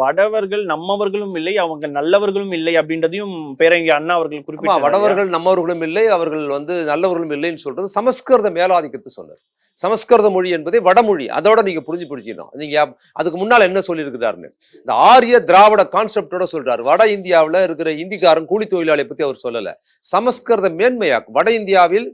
வடவர்கள் நம்மவர்களும் இல்லை அவங்க நல்லவர்களும் இல்லை அப்படின்றதையும் பேரங்க அண்ணா அவர்கள் ஆமா குறிப்பிட்டார் வடவர்கள் நம்மவர்களும் இல்லை அவர்கள் வந்து நல்லவர்களும் இல்லைன்னு சொல்றது சமஸ்கிருத மேலாதிக்கத்தை சொன்னார். சமஸ்கிருத மொழி என்பதை வடமொழி. அதோட நீங்க புரிஞ்சு பிடிச்சிக்கணும் நீங்க அதுக்கு முன்னால என்ன சொல்லியிருக்கிறாருன்னு. இந்த ஆரிய திராவிட கான்செப்டோட சொல்றாரு. வட இந்தியாவுல இருக்கிற இந்திக்காரன் கூலி தொழிலாளியை பத்தி அவர் சொல்லல. சமஸ்கிருத மேன்மையாக்கும். வட இந்தியாவில்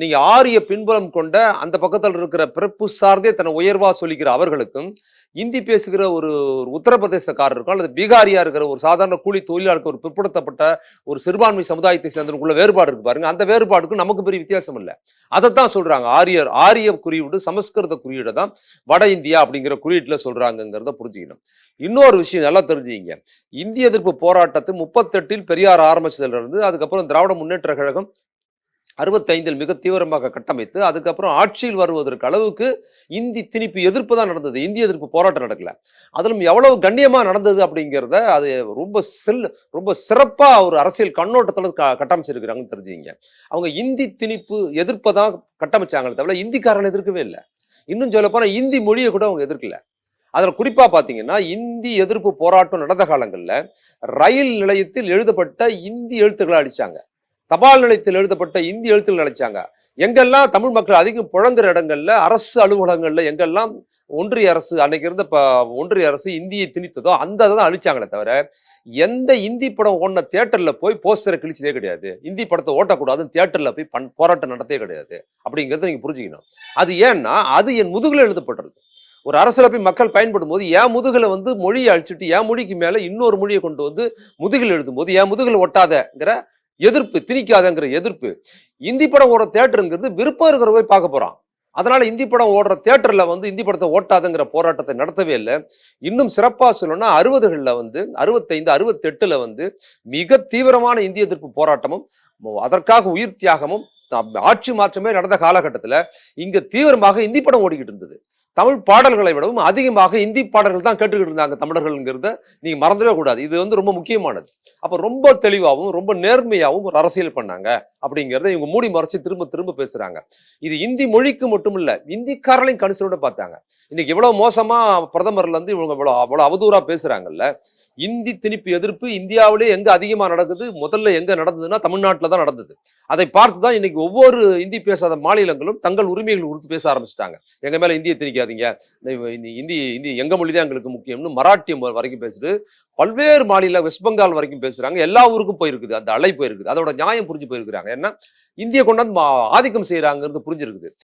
நீங்க ஆரிய பின்புலம் கொண்ட அந்த பக்கத்தில் இருக்கிற பிறப்பு சார்ந்தே தன்னை உயர்வா சொல்லிக்கிற அவர்களுக்கும் இந்தி பேசுகிற ஒரு உத்தரப்பிரதேசக்காரர் இருக்கும் அல்லது பீகாரியா இருக்கிற ஒரு சாதாரண கூலி தொழிலாளருக்கு ஒரு பிற்படுத்தப்பட்ட ஒரு சிறுபான்மை சமுதாயத்தை சேர்ந்தவங்களுக்குள்ள வேறுபாடு இருக்கு பாருங்க. அந்த வேறுபாடுக்கும் நமக்கு பெரிய வித்தியாசம் இல்லை. அதைத்தான் சொல்றாங்க. ஆரியர் ஆரிய குறியீடு சமஸ்கிருத குறியீடு தான் வட இந்தியா அப்படிங்கிற குறியீட்டுல சொல்றாங்கிறத புரிஞ்சுக்கணும். இன்னொரு விஷயம் நல்லா தெரிஞ்சுங்க இந்திய எதிர்ப்பு போராட்டத்தை முப்பத்தெட்டில் பெரியார் ஆரம்பிச்சதுல இருந்து அதுக்கப்புறம் திராவிட முன்னேற்ற கழகம் அறுபத்தைந்தில் மிக தீவிரமாக கட்டமைத்து அதுக்கப்புறம் ஆட்சியில் வருவதற்கு அளவுக்கு இந்தி திணிப்பு எதிர்ப்பு தான் நடந்தது. இந்திய எதிர்ப்பு போராட்டம் நடக்கல. அதிலும் எவ்வளவு கண்ணியமா நடந்தது அப்படிங்கிறத அது ரொம்ப செல் ரொம்ப சிறப்பாக ஒரு அரசியல் கண்ணோட்டத்தில் க- கட்டமைச்சிருக்கிறாங்கன்னு தெரிஞ்சுங்க அவங்க இந்தி திணிப்பு எதிர்ப்பை தான் கட்டமைச்சாங்களே தவிர இந்திக்காரன் எதிர்க்கவே இல்லை. இன்னும் சொல்ல போனால் இந்தி மொழியை கூட அவங்க எதிர்க்கல. அதில் குறிப்பா பார்த்தீங்கன்னா இந்தி எதிர்ப்பு போராட்டம் நடந்த காலங்களில் ரயில் நிலையத்தில் எழுதப்பட்ட இந்தி எழுத்துக்களை அடிச்சாங்க. தபால் நிலையத்தில் எழுதப்பட்ட இந்தி எழுத்தில் நினைச்சாங்க. எங்கெல்லாம் தமிழ் மக்கள் அதிகம் புழங்குற இடங்கள்ல அரசு அலுவலகங்கள்ல எங்கெல்லாம் ஒன்றிய அரசு அன்னைக்கு இருந்த ப- ஒன்றிய அரசு இந்தியை திணித்ததோ அந்த அதை தான் அழிச்சாங்களே தவிர எந்த இந்தி படம் ஓடின தியேட்டர்ல போய் போஸ்டரை கிழிச்சதே கிடையாது. இந்தி படத்தை ஓட்டக்கூடாதுன்னு தியேட்டர்ல போய் பண் போராட்டம் நடத்தே கிடையாது. அப்படிங்கிறத நீங்க புரிஞ்சுக்கணும். அது ஏன்னா அது என் முதுகுல எழுதப்பட்டது ஒரு அரசுல போய் மக்கள் பயன்படும் போது என் முதுகுல வந்து மொழியை அழிச்சிட்டு என் மொழிக்கு மேல இன்னொரு மொழியை கொண்டு வந்து முதுகில் எழுதும் போது என் முதுகில் ஒட்டாதங்கிற எதிர்ப்பு திணிக்காதங்கிற எதிர்ப்பு. இந்தி படம் ஓடுற தேட்டருங்கிறது விருப்பம் இருக்கிற போய் பார்க்க போறான். அதனால இந்தி படம் ஓடுற தேட்டர்ல வந்து இந்தி படத்தை ஓட்டாதுங்கிற போராட்டத்தை நடத்தவே இல்லை. இன்னும் சிறப்பா சொல்லணும்னா அறுபதுகளில் வந்து அறுபத்தைந்து அறுபத்தெட்டுல வந்து மிக தீவிரமான இந்திய எதிர்ப்பு போராட்டமும் அதற்காக உயிர் தியாகமும் ஆட்சி மாற்றமே நடந்த காலகட்டத்தில் இங்க தீவிரமாக இந்தி படம் ஓடிக்கிட்டு இருந்தது. தமிழ் பாடல்களை விடவும் அதிகமாக இந்தி பாடல்கள் தான் கேட்டுக்கிட்டு இருந்தாங்க தமிழர்கள்ங்கிறத நீங்க மறந்துடவே கூடாது. இது வந்து ரொம்ப முக்கியமானது. அப்ப ரொம்ப தெளிவாகவும் ரொம்ப நேர்மையாகவும் ஒரு அரசியல் பண்ணாங்க அப்படிங்கிறத இவங்க மூடி மறைச்சு திரும்ப திரும்ப பேசுறாங்க. இது இந்தி மொழிக்கு மட்டும் இல்ல இந்திக்காரர்களையும் கணிசனோட பார்த்தாங்க. இன்னைக்கு இவ்வளவு மோசமா பிரதமர்ல இருந்து இவங்க இவ்வளவு அவ்வளவு அவதூறா பேசுறாங்கல்ல இந்தி திணிப்பு எதிர்ப்பு இந்தியாவிலே எங்க அதிகமா நடக்குது? முதல்ல எங்க நடந்ததுன்னா தமிழ்நாட்டில் தான் நடந்தது. அதை பார்த்து தான் இன்னைக்கு ஒவ்வொரு இந்தி பேசாத மாநிலங்களும் தங்கள் உரிமைகள் உறுத்து பேச ஆரம்பிச்சிட்டாங்க. எங்க மேல இந்தியை திணிக்காதீங்க. இந்தி இந்தி எங்க மொழி தான் எங்களுக்கு முக்கியம்னு மராட்டியம் வரைக்கும் பேசுது பல்வேறு மாநில வெஸ்ட் பெங்கால் வரைக்கும் பேசுறாங்க. எல்லா ஊருக்கும் போயிருக்குது. அந்த அலை போயிருக்குது. அதோட நியாயம் புரிஞ்சு போயிருக்கிறாங்க. ஏன்னா இந்திய கொண்டாந்து மா- ஆதிக்கம் செய்யறாங்கிறது புரிஞ்சிருக்குது.